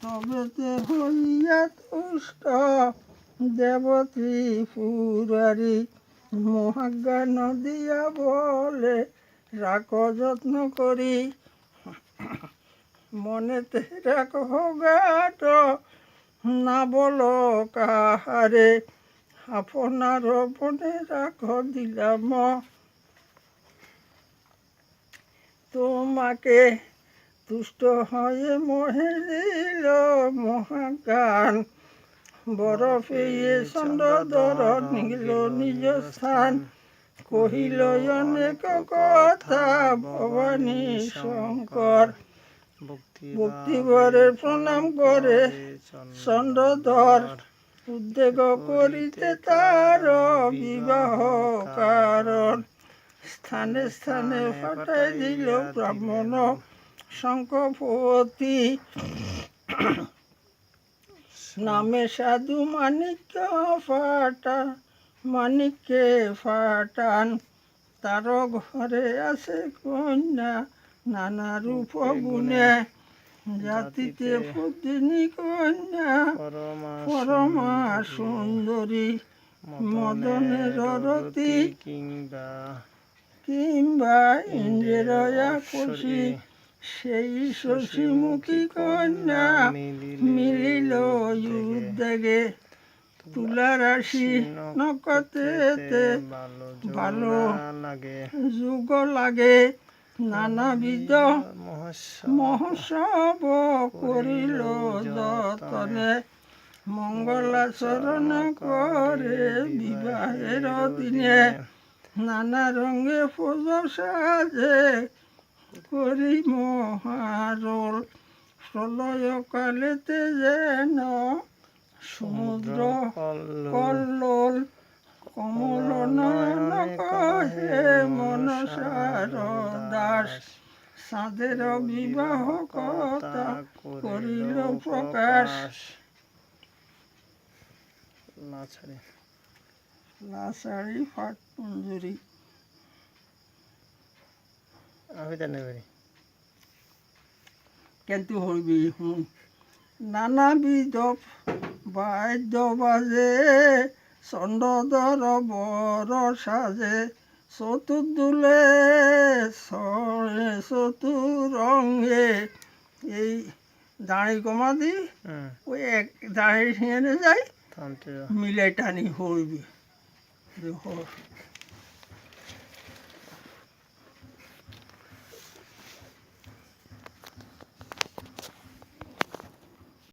তবেতে হইয়া তুষ্ট দেবতী পুরারি, মহাজ্ঞা নদিয়া বলে রাখো যত্ন করি। মনেতে রাখো গাট না বলো কাহারে, আপনার মনে রাখো দিলাম। তোমাকে তুষ্ট হয়ে মহে দিল মহাগান বরফে চন্দ্রদর নিল নিজ স্থান। কহিল, অনেক কথা ভবানী শঙ্কর। ভক্তিবরে প্রণাম করে চন্দ্রধর উদ্বেগ করিতে তার বিবাহ কারণ। স্থানে স্থানে ফাটাই দিল ব্রাহ্মণ শঙ্কপতি নামে সাধু মানিক্য ফাটা মানিক্যে ফাটান। তার ঘরে আছে কন্যা নানা রূপ গুণে জাতিতে পত্নী কন্যা পরমা সুন্দরী। মদনের রতি কিংবা কিংবা ইন্দ্রেরয়া খুশি সেই শশীমুখী কন্যা মিলিল উদ্যোগে তুলা রাশি নকতেতে ভালো লাগে যুগ লাগে। নানাবিধ মহোৎসব করিল যতনে। মঙ্গলাচরণ করে বিবাহের দিনে। নানা রঙে ফোজ সাজে করি মহারল প্রলয় কালেতে যেন সমুদ্র কল্লোল কমল নয়ন কহে মনসার দাস সাধের বিবাহ কথা করিল প্রকাশ। লাসাড়ি ফাট মঞ্জুরি আমি নেবে কিন্তু হইবি হুন নানাবিধ বাদ্য বাজে চন্দ্রদর বর সাজে চতুর্দুলে সরে চতুরঙ্গে এই দাঁড়ি কমা দি হুম ওই এক দাঁড়ি নিয়ে যায় মিলে টানি হইবি দেখ